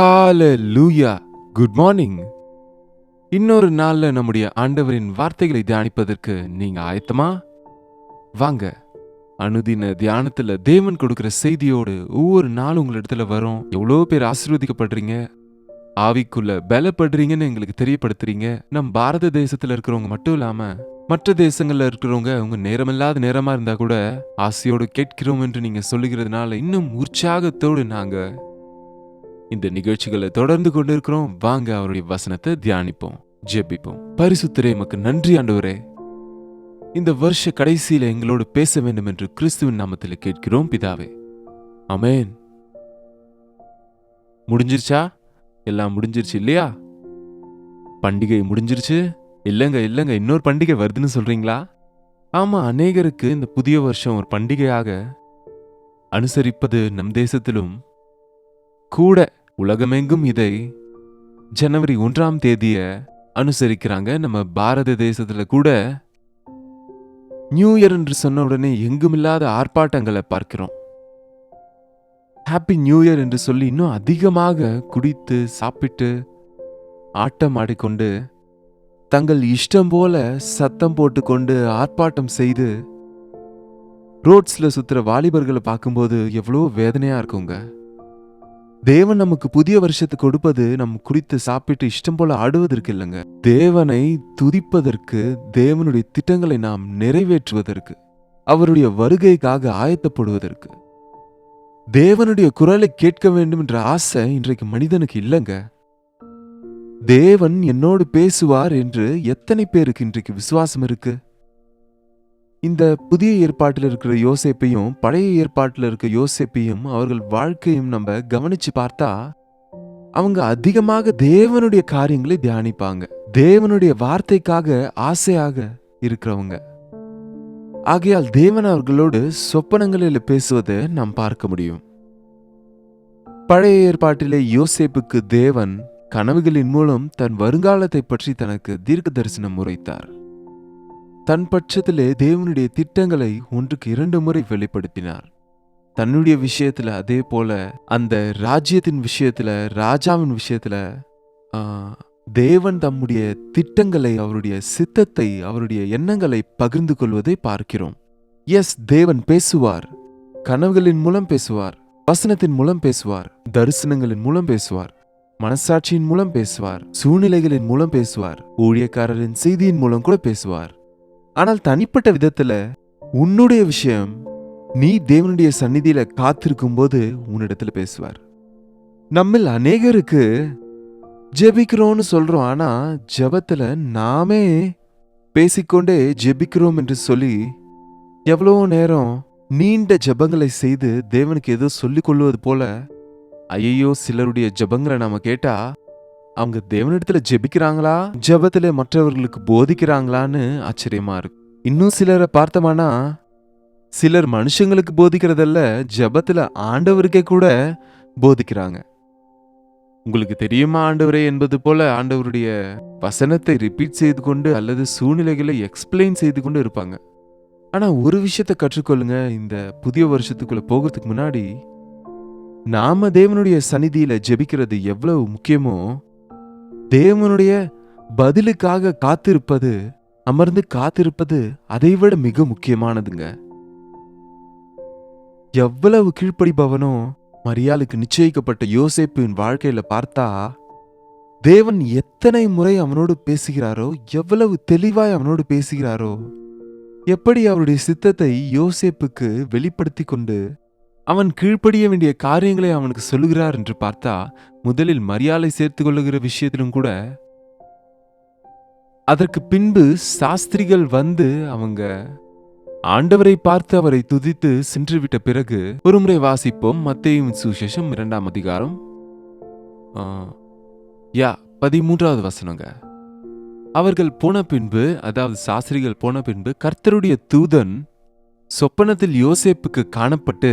ஹாலூயா good morning இன்னொரு நாள்ல நம்முடைய ஆண்டவரின் வார்த்தைகளை தியானிப்பதற்கு நீங்க ஆயத்தமா? வாங்க. அனுதின தியானத்துல தேவன் கொடுக்கிற செய்தியோடு ஒவ்வொரு நாள் உங்களிடத்துல வரும். எவ்வளோ பேர் ஆசீர்வதிக்கப்படுறீங்க? ஆவிக்குள்ள பலப்படுறீங்கன்னு எங்களுக்கு தெரியப்படுத்துறீங்க. நம் பாரத தேசத்துல இருக்கிறவங்க மட்டும் இல்லாம மற்ற தேசங்கள்ல இருக்கிறவங்க உங்க நேரமில்லாத நேரமா இருந்தா கூட ஆசையோடு கேட்கிறோம் என்று நீங்க சொல்லுகிறதுனால இன்னும் உற்சாகத்தோடு நாங்க இந்த நிகழ்ச்சிகளை தொடர்ந்து கொண்டிருக்கிறோம். வாங்க அவருடைய வசனத்தை தியானிப்போம் ஜெபிப்போம். பரிசுத்தரே எமக்கு நன்றி ஆண்டவரே. இந்த வருஷ கடைசியில எங்களோடு பேச வேண்டும் என்று கிறிஸ்துவின் நாமத்தில் கேட்கிறோம் பிதாவே. அமேன் முடிஞ்சிருச்சா? எல்லாம் முடிஞ்சிருச்சு இல்லையா? பண்டிகை முடிஞ்சிருச்சு? இல்லைங்க இல்லைங்க இன்னொரு பண்டிகை வருதுன்னு சொல்றீங்களா? ஆமா அநேகருக்கு இந்த புதிய வருஷம் ஒரு பண்டிகையாக அனுசரிப்பது நம் தேசத்திலும் கூட உலகமெங்கும் இதை ஜனவரி ஒன்றாம் தேதியை அனுசரிக்கிறாங்க. நம்ம பாரத தேசத்தில் கூட நியூ இயர் என்று சொன்ன உடனே எங்குமில்லாத ஆர்ப்பாட்டங்களை பார்க்கிறோம். ஹாப்பி நியூ இயர் என்று சொல்லி இன்னும் அதிகமாக குடித்து சாப்பிட்டு ஆட்டம் ஆடிக்கொண்டு தங்கள் இஷ்டம் போல சத்தம் போட்டுக்கொண்டு ஆர்ப்பாட்டம் செய்து ரோட்ஸில் சுற்றுற வாலிபர்களை பார்க்கும்போது எவ்வளோ வேதனையாக இருக்குங்க. தேவன் நமக்கு புதிய வருஷத்தை கொடுப்பது நம் குறித்து சாப்பிட்டு இஷ்டம் போல ஆடுவதற்கு இல்லைங்க. தேவனை துதிப்பதற்கு தேவனுடைய திட்டங்களை நாம் நிறைவேற்றுவதற்கு அவருடைய வருகைக்காக ஆயத்தப்படுவதற்கு. தேவனுடைய குரலை கேட்க வேண்டும் என்ற ஆசை இன்றைக்கு மனிதனுக்கு இல்லைங்க. தேவன் என்னோடு பேசுவார் என்று எத்தனை பேருக்கு இன்றைக்கு விசுவாசம் இருக்கு? இந்த புதிய ஏற்பாட்டில் இருக்கிற யோசேப்பையும் பழைய ஏற்பாட்டில் இருக்க யோசேப்பையும் அவர்கள் வாழ்க்கையும் நம்ம கவனிச்சு பார்த்தா அவங்க அதிகமாக தேவனுடைய காரியங்களை தியானிப்பாங்க. தேவனுடைய வார்த்தைக்காக ஆசையாக இருக்கிறவங்க. ஆகையால் தேவன் அவர்களோடு சொப்பனங்களில் பேசுவதை நாம் பார்க்க முடியும். பழைய ஏற்பாட்டிலே யோசேப்புக்கு தேவன் கனவுகளின் மூலம் தன் வருங்காலத்தை பற்றி தனக்கு தீர்க்க தரிசனம் உரைத்தார். தன் பட்சத்திலே தேவனுடைய திட்டங்களை ஒன்றுக்கு இரண்டு முறை வெளிப்படுத்தினார். தன்னுடைய விஷயத்துல அதே போல அந்த ராஜ்யத்தின் விஷயத்துல ராஜாவின் விஷயத்துல தேவன் தம்முடைய திட்டங்களை அவருடைய சித்தத்தை அவருடைய எண்ணங்களை பகிர்ந்து கொள்வதை பார்க்கிறோம். எஸ் தேவன் பேசுவார். கனவுகளின் மூலம் பேசுவார். வசனத்தின் மூலம் பேசுவார். தரிசனங்களின் மூலம் பேசுவார். மனசாட்சியின் மூலம் பேசுவார். சூழ்நிலைகளின் மூலம் பேசுவார். ஊழியக்காரரின் செய்தியின் மூலம் கூட பேசுவார். ஆனால் தனிப்பட்ட விதத்துல உன்னுடைய விஷயம் நீ தேவனுடைய சந்நிதியில காத்திருக்கும் போது உன்னிடத்துல பேசுவார். நம்மில் அநேகருக்கு ஜெபிக்கிறோம்னு சொல்றோம் ஆனா ஜெபத்துல நாமே பேசிக்கொண்டே ஜெபிக்கிறோம் என்று சொல்லி எவ்வளோ நேரம் நீண்ட ஜெபங்களை செய்து தேவனுக்கு ஏதோ சொல்லிக் கொள்வது போல ஐயோ சிலருடைய ஜெபங்களை நாம கேட்டா அவங்க தேவனிடத்துல ஜெபிக்கிறாங்களா? ஜெபத்துல மற்றவர்களுக்கு போதிக்கிறாங்களான்னு ஆச்சரியமா இருக்கு. இன்னும் சிலரை பார்த்தோமானா சிலர் மனுஷங்களுக்கு போதிக்கிறதல்ல ஜெபத்துல ஆண்டவருக்கே கூட போதிக்கிறாங்க. உங்களுக்கு தெரியுமா ஆண்டவரே என்பது போல ஆண்டவருடைய வசனத்தை ரிப்பீட் செய்து கொண்டு அல்லது சூழ்நிலைகளை எக்ஸ்பிளைன் செய்து கொண்டு இருப்பாங்க. ஆனா ஒரு விஷயத்தை கற்றுக்கொள்ளுங்க. இந்த புதிய வருஷத்துக்குள்ள போகிறதுக்கு முன்னாடி நாம தேவனுடைய சந்நிதியில ஜெபிக்கிறது எவ்வளவு முக்கியமோ தேவனுடைய பதிலுக்காக காத்திருப்பது அமர்ந்து காத்திருப்பது அதைவிட மிக முக்கியமானதுங்க. எவ்வளவு கீழ்ப்படிபவனோ மரியாளுக்கு நிச்சயிக்கப்பட்ட யோசேப்பின் வாழ்க்கையில பார்த்தா தேவன் எத்தனை முறை அவனோடு பேசுகிறாரோ எவ்வளவு தெளிவாய் அவனோடு பேசுகிறாரோ எப்படி அவருடைய சித்தத்தை யோசேப்புக்கு வெளிப்படுத்தி கொண்டு அவன் கீழ்ப்படிய வேண்டிய காரியங்களை அவனுக்கு சொல்லுகிறார் என்று பார்த்தா முதலில் மரியாதை சேர்த்து கொள்ளுகிற விஷயத்திலும் கூட அதற்கு பின்பு சாஸ்திரிகள் வந்து அவங்க ஆண்டவரை பார்த்து அவரை துதித்து சென்றுவிட்ட பிறகு ஒருமுறை வாசிப்போம். மத்தேயும் சுசேஷம் இரண்டாம் அதிகாரம். யா பதிமூன்றாவது வசனங்க. அவர்கள் போன பின்பு அதாவது சாஸ்திரிகள் போன பின்பு கர்த்தருடைய தூதன் சொப்பனத்தில் யோசேப்புக்கு காணப்பட்டு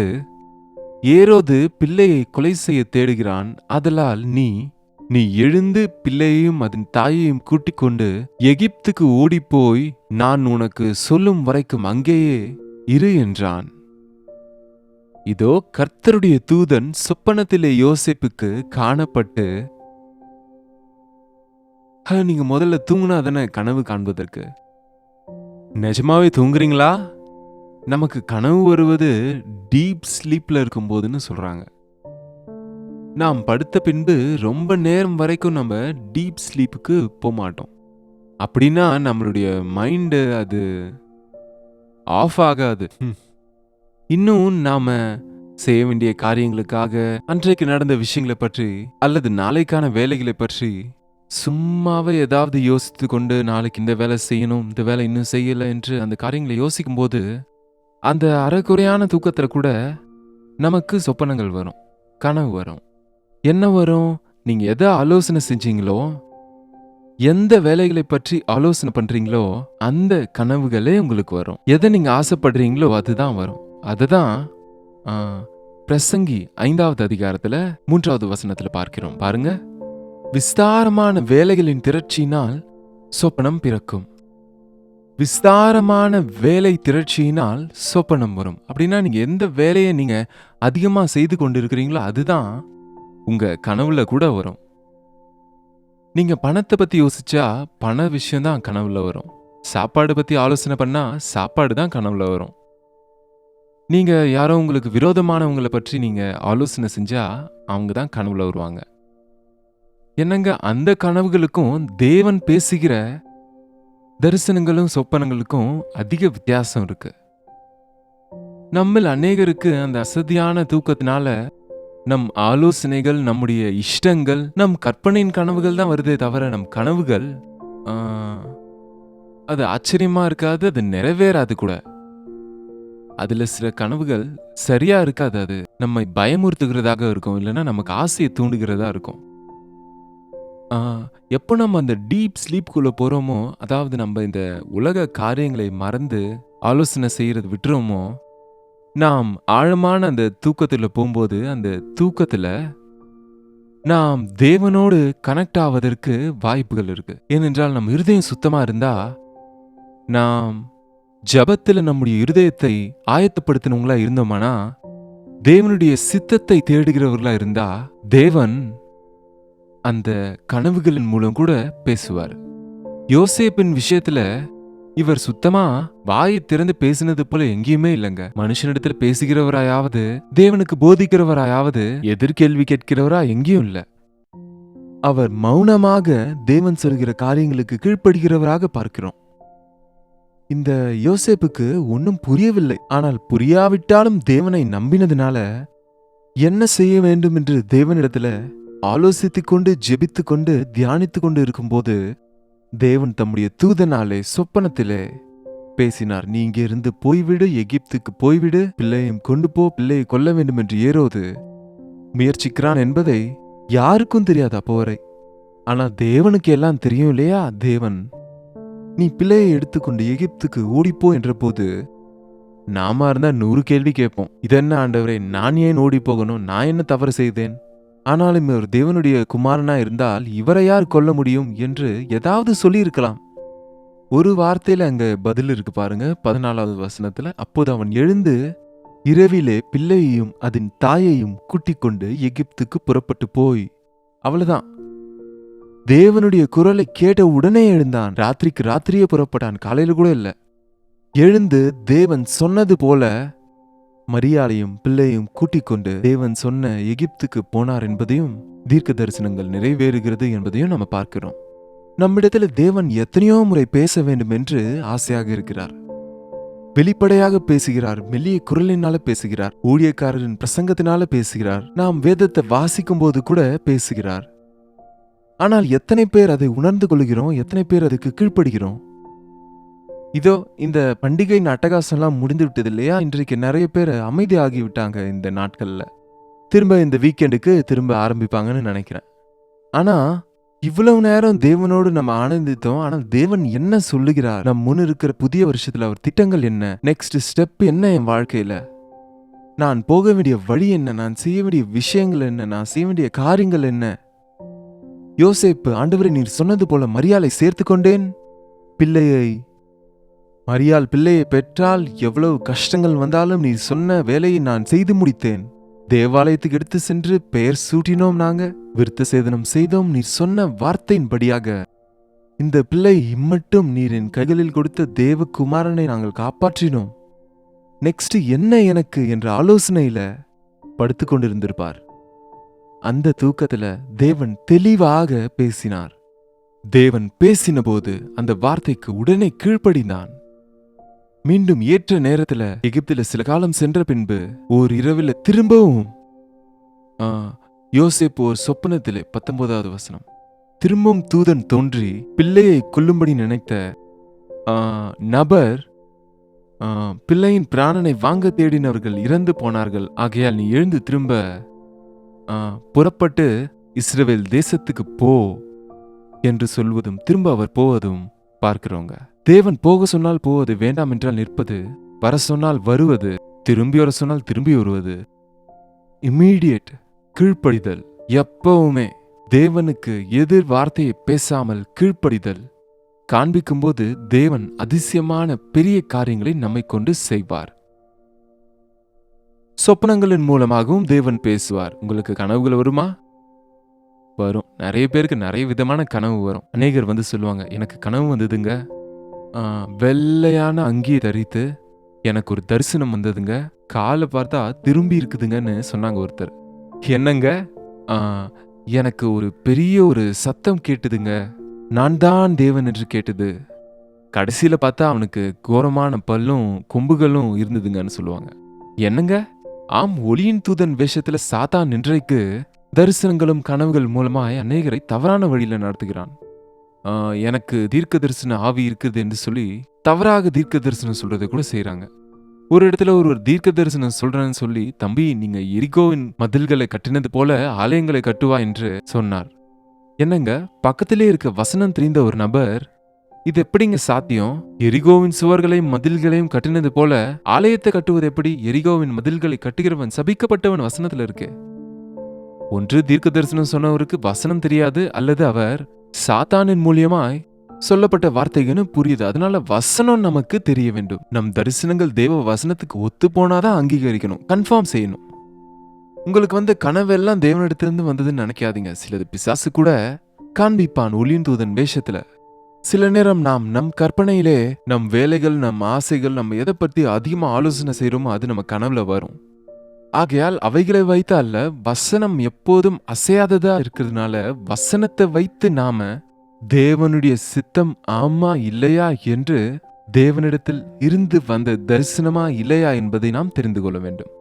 ஏரோது பிள்ளையை கொலை செய்ய தேடுகிறான். அதலால் நீ நீ எழுந்து பிள்ளையையும் அதன் தாயையும் கூட்டிக் கொண்டு எகிப்துக்கு ஓடிப்போய் நான் உனக்கு சொல்லும் வரைக்கும் அங்கேயே இரு என்றான். இதோ கர்த்தருடைய தூதன் சொப்பனத்திலே யோசிப்புக்கு காணப்பட்டு நீங்க முதல்ல தூங்குனா தானே கனவு காண்பதற்கு? நிஜமாவே தூங்குறீங்களா? நமக்கு கனவு வருவது டீப் ஸ்லீப்பில் இருக்கும்போதுன்னு சொல்கிறாங்க நாம் படுத்த பின்பு ரொம்ப நேரம் வரைக்கும் நம்ம டீப் ஸ்லீப்புக்கு போக மாட்டோம். அப்படின்னா நம்மளுடைய மைண்டு அது ஆஃப் ஆகாது. இன்னும் நாம் செய்ய வேண்டிய காரியங்களுக்காக அன்றைக்கு நடந்த விஷயங்களை பற்றி அல்லது நாளைக்கான வேலைகளை பற்றி சும்மாவே ஏதாவது யோசித்து கொண்டு நாளைக்கு இந்த வேலை செய்யணும் இந்த வேலை இன்னும் செய்யலை என்று அந்த காரியங்களை யோசிக்கும் போது அந்த அறக்குறையான தூக்கத்தில் கூட நமக்கு சொப்பனங்கள் வரும் கனவு வரும். என்ன வரும்? நீங்கள் எதை ஆலோசனை செஞ்சீங்களோ எந்த வேலைகளை பற்றி ஆலோசனை பண்ணுறீங்களோ அந்த கனவுகளே உங்களுக்கு வரும். எதை நீங்கள் ஆசைப்படுறீங்களோ அதுதான் வரும். அதுதான் பிரசங்கி ஐந்தாவது அதிகாரத்தில் மூன்றாவது வசனத்தில் பார்க்கிறோம். பாருங்க. விஸ்தாரமான வேலைகளின் திரட்சியினால் சொப்பனம் பிறக்கும். விஸ்தாரமான வேலை திரட்சியினால் சொப்பனம் வரும். அப்படின்னா நீங்கள் எந்த வேலையை நீங்கள் அதிகமாக செய்து கொண்டு இருக்கிறீங்களோ அதுதான் உங்கள் கனவுல கூட வரும். நீங்கள் பணத்தை பற்றி யோசிச்சா பண விஷயம் தான் கனவுல வரும். சாப்பாடு பற்றி ஆலோசனை பண்ணால் சாப்பாடு தான் கனவுல வரும். நீங்கள் யாரோ உங்களுக்கு விரோதமானவங்களை பற்றி நீங்கள் ஆலோசனை செஞ்சால் அவங்க தான் கனவுல வருவாங்க. என்னங்க அந்த கனவுகளுக்கும் தேவன் பேசுகிற தரிசனங்களும் சொப்பனங்களுக்கும் அதிக வித்தியாசம் இருக்கு. நம்மில் அநேகருக்கு அந்த அசதியான தூக்கத்தினால நம் ஆலோசனைகள் நம்முடைய இஷ்டங்கள் நம் கற்பனையின் கனவுகள் தான் வருதே தவிர நம் கனவுகள் அது ஆச்சரியமா இருக்காது அது நிறைவேறாது கூட. அதுல சில கனவுகள் சரியா இருக்காது அது நம்மை பயமுறுத்துகிறதாக இருக்கும் இல்லைன்னா நமக்கு ஆசையை தூண்டுகிறதா இருக்கும். எப்போ நம்ம அந்த டீப் ஸ்லீப்குள்ளே போகிறோமோ அதாவது நம்ம இந்த உலக காரியங்களை மறந்து ஆலோசனை செய்கிறது விட்டுறோமோ நாம் ஆழமான அந்த தூக்கத்தில் போகும்போது அந்த தூக்கத்துல நாம் தேவனோடு கனெக்ட் ஆவதற்கு வாய்ப்புகள் இருக்கு. ஏனென்றால் நம் இருதயம் சுத்தமா இருந்தா நாம் ஜபத்தில் நம்முடைய இருதயத்தை ஆயத்தப்படுத்தினவங்களா இருந்தோமானா தேவனுடைய சித்தத்தை தேடுகிறவர்களா இருந்தா தேவன் அந்த கனவுகளின் மூலம் கூட பேசுவார். யோசேப்பின் விஷயத்துல இவர் சுத்தமா வாயை திறந்து பேசினது போல எங்கேயுமே இல்லைங்க. மனுஷனிடத்துல பேசுகிறவராயாவது தேவனுக்கு போதிக்கிறவராயாவது எதிர்கேள்வி கேட்கிறவரா எங்கேயும் இல்ல. அவர் மௌனமாக தேவன் சொல்கிற காரியங்களுக்கு கீழ்ப்படுகிறவராக பார்க்கிறோம். இந்த யோசேப்புக்கு ஒன்றும் புரியவில்லை. ஆனால் புரியாவிட்டாலும் தேவனை நம்பினதுனால என்ன செய்ய வேண்டும் என்று தேவனிடத்துல ஆலோசித்துக் கொண்டு ஜெபித்துக் கொண்டு தியானித்துக் கொண்டு இருக்கும்போது தேவன் தம்முடைய தூதனாலே சொப்பனத்திலே பேசினார். நீ இங்கே இருந்து போய்விடு எகிப்துக்கு போய்விடு பிள்ளையும் கொண்டு போ பிள்ளையை கொல்ல வேண்டும் என்று ஏறோது முயற்சிக்கிறான் என்பதை யாருக்கும் தெரியாது அப்போ வரை. ஆனா தேவனுக்கு எல்லாம் தெரியும் இல்லையா? தேவன் நீ பிள்ளையை எடுத்துக்கொண்டு எகிப்துக்கு ஓடிப்போ என்ற போது நாம இருந்தா நூறு கேள்வி கேட்போம். இதென்ன ஆண்டவரே நான் ஏன் ஓடி போகணும் நான் என்ன தவறு செய்தேன்? ஆனாலும் இவர் தேவனுடைய குமாரனா இருந்தால் இவரை யார் கொல்ல முடியும் என்று ஏதாவது சொல்லியிருக்கலாம். ஒரு வார்த்தையில அங்க பதில் இருக்கு பாருங்க பதினாலாவது வசனத்துல. அப்போது அவன் எழுந்து இரவிலே பிள்ளையையும் அதன் தாயையும் கூட்டிக் கொண்டு எகிப்துக்கு புறப்பட்டு போய் அவ்வளவுதான். தேவனுடைய குரலை கேட்ட உடனே எழுந்தான். ராத்திரிக்கு ராத்திரியே புறப்பட்டான். காலையில் கூட இல்ல. எழுந்து தேவன் சொன்னது போல மரியாதையும் பிள்ளையும் கூட்டிக் கொண்டு தேவன் சொன்ன எகிப்துக்கு போனார் என்பதையும் தீர்க்க தரிசனங்கள் நிறைவேறுகிறது என்பதையும் நம்ம பார்க்கிறோம். நம்மிடத்தில் தேவன் எத்தனையோ முறை பேச வேண்டும் என்று ஆசையாக இருக்கிறார். வெளிப்படையாக பேசுகிறார் மெல்லிய குரலினால பேசுகிறார் ஊழியக்காரரின் பிரசங்கத்தினால பேசுகிறார் நாம் வேதத்தை வாசிக்கும் போது கூட பேசுகிறார். ஆனால் எத்தனை பேர் அதை உணர்ந்து கொள்கிறோம் எத்தனை பேர் அதுக்கு கீழ்ப்படுகிறோம்? இதோ இந்த பண்டிகையின் அட்டகாசம்லாம் முடிந்து விட்டது இல்லையா இன்றைக்கு நிறைய பேர் அமைதியாகி விட்டாங்க இந்த நாட்களில். திரும்ப இந்த வீக்கெண்டுக்கு திரும்ப ஆரம்பிப்பாங்கன்னு நினைக்கிறேன். ஆனால் இவ்வளவு நேரம் தேவனோடு நம்ம ஆனந்தித்தோம். ஆனால் தேவன் என்ன சொல்லுகிறார்? நம் முன் இருக்கிற புதிய வருஷத்தில் அவர் திட்டங்கள் என்ன? நெக்ஸ்ட் ஸ்டெப் என்ன என் வாழ்க்கையில்? நான் போக வேண்டிய வழி என்ன? நான் செய்ய வேண்டிய விஷயங்கள் என்ன? நான் செய்ய வேண்டிய காரியங்கள் என்ன? யோசேப்பு ஆண்டவரை நீர் சொன்னது போல மரியாதை சேர்த்து கொண்டேன் பிள்ளையை மரியாள் பிள்ளையை பெற்றால் எவ்வளவு கஷ்டங்கள் வந்தாலும் நீ சொன்ன வேலையை நான் செய்து முடித்தேன். தேவாலயத்துக்கு எடுத்து சென்று பெயர் சூட்டினோம் நாங்க. விருத்த சேதனம் செய்தோம் நீர் சொன்ன வார்த்தையின்படியாக. இந்த பிள்ளை இம்மட்டும் நீர் என் கைகளில் கொடுத்த தேவகுமாரனை நாங்கள் காப்பாற்றினோம். நெக்ஸ்ட் என்ன எனக்கு என்ற ஆலோசனையில படுத்து கொண்டிருந்திருப்பார். அந்த தூக்கத்துல தேவன் தெளிவாக பேசினார். தேவன் பேசினபோது அந்த வார்த்தைக்கு உடனே கீழ்ப்படிந்தான். மீண்டும் ஏற்ற நேரத்துல எகிப்துல சில காலம் சென்ற பின்பு ஓர் இரவுல திரும்பவும் ஆ, யோசேப்பு ஒரு சொப்பனத்திலே பத்தொன்பதாவது வசனம். திரும்பவும் தூதன் தோன்றி பிள்ளையை கொல்லும்படி நினைத்த நபர் பிள்ளையின் பிராணனை வாங்க தேடினவர்கள் இறந்து போனார்கள். ஆகையால் நீ எழுந்து திரும்ப புறப்பட்டு இஸ்ரேல் தேசத்துக்கு போ என்று சொல்வதும் திரும்ப அவர் போவதும் பார்க்கிறோங்க. தேவன் போக சொன்னால் போவது வேண்டாம் என்றால் நிற்பது வர சொன்னால் வருவது திரும்பி வர சொன்னால் திரும்பி வருவது. இம்மீடியட் கீழ்ப்படிதல். எப்பவுமே தேவனுக்கு எதிர் வார்த்தையை பேசாமல் கீழ்ப்படிதல். காண்பிக்கும்போது தேவன் அதிசயமான பெரிய காரியங்களை நம்மை கொண்டு செய்வார். சொப்பனங்களின் மூலமாகவும் தேவன் பேசுவார். உங்களுக்கு கனவுகள் வருமா? வரும். நிறைய பேருக்கு நிறைய விதமான கனவு வரும். அநேகர் வந்து சொல்லுவாங்க எனக்கு கனவு வந்ததுங்க. வெள்ளையான அங்கியை தரித்து எனக்கு ஒரு தரிசனம் வந்ததுங்க. காலை பார்த்தா திரும்பி இருக்குதுங்கன்னு சொன்னாங்க ஒருத்தர். என்னங்க? எனக்கு ஒரு பெரிய ஒரு சத்தம் கேட்டுதுங்க. நான் தான் தேவன் என்று கேட்டது. கடைசியில் பார்த்தா அவனுக்கு கோரமான பல்லும் கொம்புகளும் இருந்ததுங்கன்னு சொல்லுவாங்க. என்னங்க? ஆம் ஒளியின் தூதன் வேஷத்தில் சாத்தான் இன்றைக்கு தரிசனங்களும் கனவுகள் மூலமாய் அநேகரை தவறான வழியில் நடத்துகிறான். எனக்கு தீர்க்க தரிசன ஆவி இருக்குது என்று சொல்லி தவறாக தீர்க்க தரிசனம் சொல்றதை கூட செய்கிறாங்க ஒரு இடத்துல ஒரு ஒரு தீர்க்க தரிசனம் சொல்றேன்னு சொல்லி தம்பி நீங்க எரிகோவின் மதில்களை கட்டினது போல ஆலயங்களை கட்டுவா? என்று சொன்னார். என்னங்க பக்கத்திலே இருக்க வசனம் தெரிந்த ஒரு நபர் இது எப்படிங்க சாத்தியம்? எரிகோவின் சுவர்களையும் மதில்களையும் கட்டினது போல ஆலயத்தை கட்டுவது எப்படி? எரிகோவின் மதில்களை கட்டுகிறவன் சபிக்கப்பட்டவன் வசனத்துல இருக்கு. ஒன்று தீர்க்க தரிசனம் சொன்னவருக்கு வசனம் தெரியாது அல்லது அவர் சாத்தானின் மூலியமாய் சொல்லப்பட்ட வார்த்தைகள்னு புரியுது. அதனால வசனம் நமக்கு தெரிய வேண்டும். நம் தரிசனங்கள் தேவ வசனத்துக்கு ஒத்து போனாதான் அங்கீகரிக்கணும். கன்ஃபார்ம் செய்யணும். உங்களுக்கு வந்து கனவெல்லாம் தேவனிடத்திலிருந்து வந்ததுன்னு நினைக்காதீங்க. சிலது பிசாசு கூட காண்பிப்பான் ஒளியின் தூதன் வேஷத்துல. சில நேரம் நாம் நம் கற்பனையிலே நம் வேலைகள் நம் ஆசைகள் நம்ம எதை பத்தி அதிகமா ஆலோசனை செய்யறோமோ அது நம்ம கனவுல வரும். ஆகையால் அவைகளை வைத்து அல்ல வசனம் எப்போதும் அசையாததா இருக்கிறதுனால வசனத்தை வைத்து நாம தேவனுடைய சித்தம் ஆமா இல்லையா என்று தேவனிடத்தில் இருந்து வந்த தரிசனமா இல்லையா என்பதை நாம் தெரிந்து கொள்ள வேண்டும்.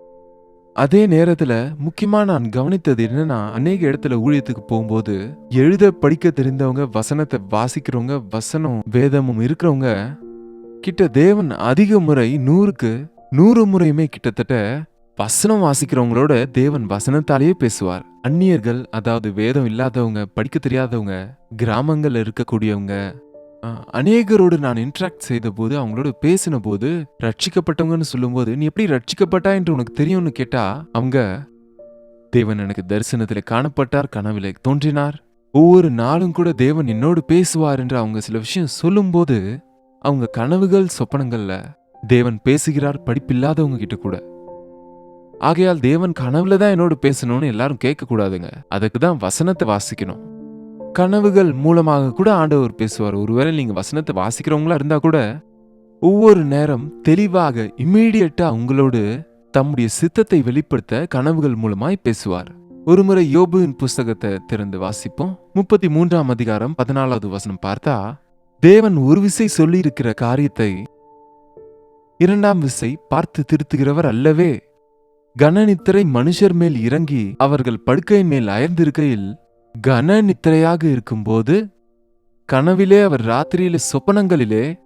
அதே நேரத்துல முக்கியமா நான் கவனித்தது என்னன்னா அநேக இடத்துல ஊழியத்துக்கு போகும்போது எழுத படிக்க தெரிந்தவங்க வசனத்தை வாசிக்கிறவங்க வசனம் வேதமும் இருக்கிறவங்க கிட்ட தேவன் அதிக முறை நூறுக்கு நூறு முறையுமே கிட்டத்தட்ட வசனம் வாசிக்கிறவங்களோட தேவன் வசனத்தாலேயே பேசுவார். அந்நியர்கள் அதாவது வேதம் இல்லாதவங்க படிக்க தெரியாதவங்க கிராமங்கள்ல இருக்கக்கூடியவங்க அநேகரோடு நான் இன்ட்ராக்ட் செய்த போது அவங்களோட பேசின போது ரட்சிக்கப்பட்டவங்கன்னு சொல்லும்போது நீ எப்படி ரட்சிக்கப்பட்டா என்று உனக்கு தெரியும்னு கேட்டா? அவங்க தேவன் எனக்கு தரிசனத்தில் காணப்பட்டார் கனவிலே தோன்றினார். ஒவ்வொரு நாளும் கூட தேவன் என்னோடு பேசுவார் என்று அவங்க சில விஷயம் சொல்லும்போது அவங்க கனவுகள் சொப்பனங்கள்ல தேவன் பேசுகிறார் படிப்பில்லாதவங்க கிட்ட கூட. ஆகையால் தேவன் கனவுல தான் என்னோடு பேசணும்னு எல்லாரும் கேட்க கூடாதுங்க அதுக்கு தான் வசனத்தை வாசிக்கணும். கனவுகள் மூலமாக கூட ஆண்டவர் பேசுவார். ஒருவேளை நீங்க வசனத்தை வாசிக்கிறவங்களா இருந்தா கூட ஒவ்வொரு நேரம் தெளிவாக இம்மீடியட்டா உங்களோடு தம்முடைய சித்தத்தை வெளிப்படுத்த கனவுகள் மூலமாய் பேசுவார். ஒருமுறை யோபுவின் புஸ்தகத்தை திறந்து வாசிப்போம். முப்பத்தி மூன்றாம் அதிகாரம் பதினாலாவது வசனம் பார்த்தா தேவன் ஒரு விசை சொல்லியிருக்கிற காரியத்தை இரண்டாம் விசை பார்த்து திருத்துகிறவர் அல்லவே கனநித்திரை மனுஷர் மேல் இறங்கி அவர்கள் படுக்கையின் மேல் அயர்ந்திருக்கையில் கனநித்திரையாக இருக்கும்போது கனவிலே அவர் ராத்திரியிலே சொப்பனங்களிலே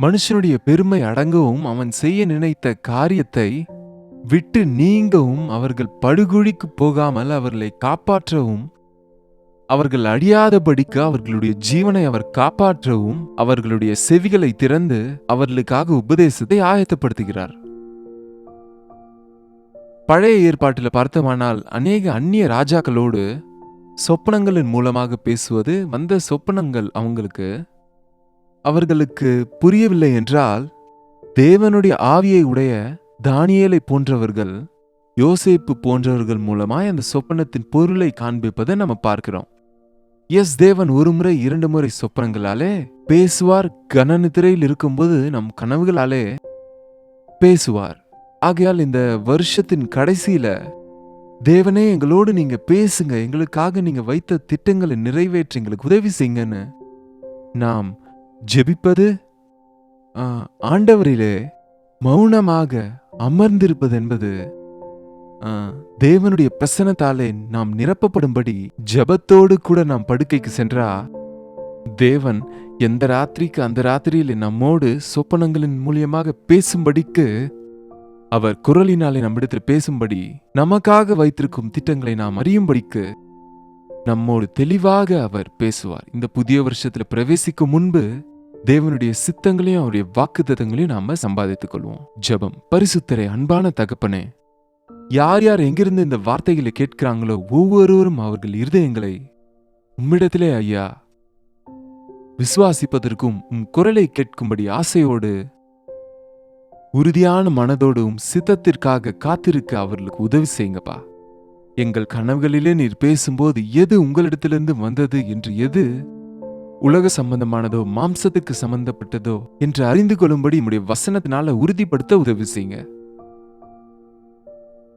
மனுஷனுடைய பெருமை அடங்கவும் அவன் செய்ய நினைத்த காரியத்தை விட்டு நீங்கவும் அவர்கள் படுகுழிக்கு போகாமல் அவர்களை காப்பாற்றவும் அவர்கள் அழியாதபடிக்கு அவர்களுடைய ஜீவனை அவர் காப்பாற்றவும் அவர்களுடைய செவிகளை திறந்து அவர்களுக்காக உபதேசத்தை ஆயத்தப்படுத்துகிறார். பழைய ஏற்பாட்டில் பார்த்தோமானால் அநேக அந்நிய ராஜாக்களோடு சொப்பனங்களின் மூலமாக பேசுவது வந்த சொப்பனங்கள் அவங்களுக்கு. அவர்களுக்கு புரியவில்லை என்றால் தேவனுடைய ஆவியை உடைய தானியலை போன்றவர்கள் யோசேப்பு போன்றவர்கள் மூலமாய் அந்த சொப்பனத்தின் பொருளை காண்பிப்பதை நம்ம பார்க்கிறோம். எஸ் தேவன் ஒரு முறை இரண்டு முறை சொப்பனங்களாலே பேசுவார் கனநிதிரையில் இருக்கும்போது நம் கனவுகளாலே பேசுவார். ஆகையால் இந்த வருஷத்தின் கடைசியில தேவனே எங்களோடு நீங்க பேசுங்க எங்களுக்காக நீங்க வைத்த திட்டங்களை நிறைவேற்றி எங்களுக்கு உதவி செய்யுங்கன்னு நாம் ஜெபிப்பது ஆ, ஆண்டவரிலே மௌனமாக அமர்ந்திருப்பது என்பது தேவனுடைய பிரசனத்தாலே நாம் நிரப்பப்படும்படி ஜெபத்தோடு கூட நாம் படுக்கைக்கு சென்றா தேவன் எந்த ராத்திரிக்கு அந்த ராத்திரியில் நம்மோடு சொப்பனங்களின் மூலியமாக பேசும்படிக்கு அவர் குரலினாலே நம்மிடத்தில் பேசும்படி நமக்காக வைத்திருக்கும் திட்டங்களை நாம் அறியும்படிக்கு நம்மோடு தெளிவாக அவர் பேசுவார். இந்த புதிய வருஷத்துல பிரவேசிக்கும் முன்பு தேவனுடைய சித்தங்களையும் அவருடைய வாக்குத்தத்தங்களையும் நாம சம்பாதித்துக் கொள்வோம். ஜெபம். பரிசுத்தரை அன்பான தகப்பனே யார் யார் எங்கிருந்து இந்த வார்த்தைகளை கேட்கிறாங்களோ ஒவ்வொருவரும் அவர்கள் இருதயங்களை உம்மிடத்திலே ஐயா விசுவாசிப்பதற்கும் உம் குரலை கேட்கும்படி ஆசையோடு உறுதியான மனதோடும் சித்தத்திற்காக காத்திருக்க அவர்களுக்கு உதவி செய்யுங்கப்பா. எங்கள் கனவுகளிலே நீர் பேசும்போது எது உங்களிடத்திலிருந்து வந்தது என்று எது உலக சம்பந்தமானதோ மாம்சத்துக்கு சம்பந்தப்பட்டதோ என்று அறிந்து கொள்ளும்படி உடைய வசனத்தினால உறுதிப்படுத்த உதவி செய்யுங்க.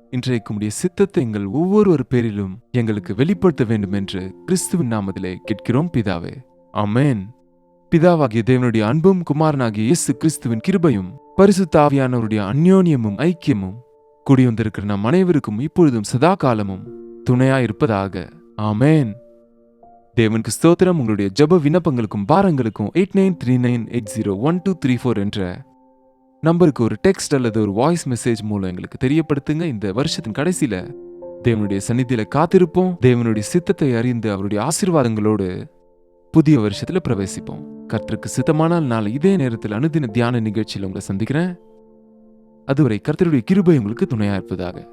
இன்றைக்கு உடைய சித்தத்தை எங்கள் ஒவ்வொருவர் பேரிலும் எங்களுக்கு வெளிப்படுத்த வேண்டும் என்று கிறிஸ்துவின் நாமத்திலே கேட்கிறோம் பிதாவே. அமேன் பிதாவாகிய தேவனுடைய அன்பும் குமாரனாகிய இயேசு கிறிஸ்துவின் கிருபையும் பரிசுத்த ஆவியானவருடைய அந்யோன்யமும் ஐக்கியமும் குடிவந்திருக்கிற நம் அனைவருக்கும் இப்பொழுதும் சதா காலமும் துணையா இருப்பதாக தேவனுக்கு ஸ்தோத்திரம். உங்களுடைய ஜப விண்ணப்பங்களுக்கும் பாரங்களுக்கும் eight nine three nine eight zero one two three four என்ற நம்பருக்கு ஒரு டெக்ஸ்ட் அல்லது ஒரு வாய்ஸ் மெசேஜ் மூலம் எங்களுக்கு தெரியப்படுத்துங்க. இந்த வருஷத்தின் கடைசியில தேவனுடைய சந்நிதியில காத்திருப்போம். தேவனுடைய சித்தத்தை அறிந்து அவருடைய ஆசீர்வாதங்களோடு புதிய வருஷத்துல பிரவேசிப்போம். கர்த்தருக்கு சித்தமானால் நான் இதே நேரத்தில் அனுதின தியான நிகழ்ச்சியில் உங்களை சந்திக்கிறேன். அதுவரை கர்த்தருடைய கிருபை உங்களுக்கு துணையாக இருப்பதாக.